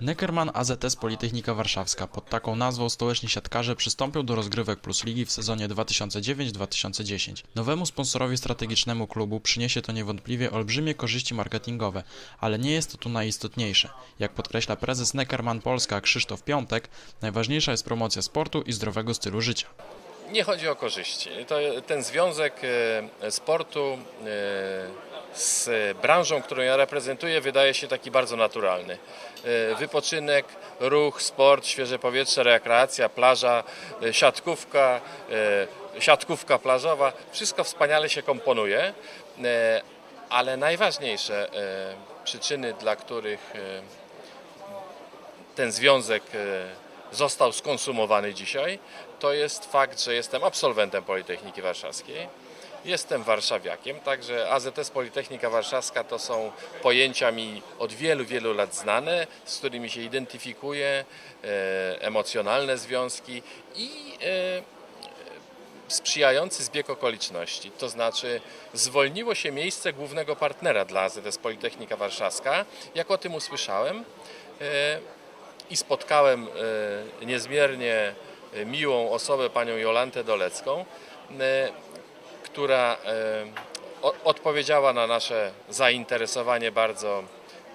Neckerman AZS Politechnika Warszawska pod taką nazwą stołeczni siatkarze przystąpią do rozgrywek Plus Ligi w sezonie 2009-2010. Nowemu sponsorowi strategicznemu klubu przyniesie to niewątpliwie olbrzymie korzyści marketingowe, ale nie jest to tu najistotniejsze. Jak podkreśla prezes Neckerman Polska Krzysztof Piątek, najważniejsza jest promocja sportu i zdrowego stylu życia. Nie chodzi o korzyści. To, ten związek e, sportu e, z branżą, którą ja reprezentuję, wydaje się taki bardzo naturalny. E, Wypoczynek, ruch, sport, świeże powietrze, rekreacja, plaża, e, siatkówka, e, siatkówka plażowa, wszystko wspaniale się komponuje, ale najważniejsze przyczyny, dla których ten związek został skonsumowany dzisiaj, to jest fakt, że jestem absolwentem Politechniki Warszawskiej. Jestem warszawiakiem, także AZS Politechnika Warszawska to są pojęcia mi od wielu, wielu lat znane, z którymi się identyfikuję, e, emocjonalne związki i e, sprzyjający zbieg okoliczności. To znaczy zwolniło się miejsce głównego partnera dla AZS Politechnika Warszawska. Jak o tym usłyszałem e, i spotkałem niezmiernie miłą osobę, panią Jolantę Dolecką, która e, odpowiedziała na nasze zainteresowanie bardzo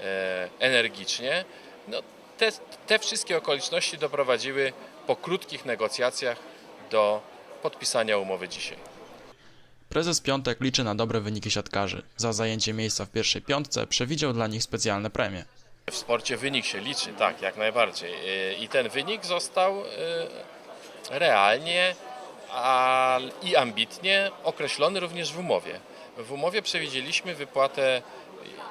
e, energicznie. No, te, te wszystkie okoliczności doprowadziły po krótkich negocjacjach do podpisania umowy dzisiaj. Prezes Piątek liczy na dobre wyniki siatkarzy. Za zajęcie miejsca w pierwszej piątce przewidział dla nich specjalne premie. W sporcie wynik się liczy, tak, jak najbardziej. Yy, I ten wynik został yy, realnie a, i ambitnie określony również w umowie. W umowie przewidzieliśmy wypłatę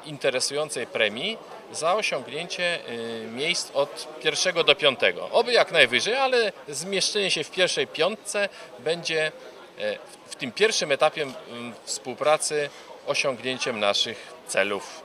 interesującej premii za osiągnięcie yy, miejsc od pierwszego do piątego. Oby jak najwyżej, ale zmieszczenie się w pierwszej piątce będzie yy, w- tym pierwszym etapie mm, współpracy osiągnięciem naszych celów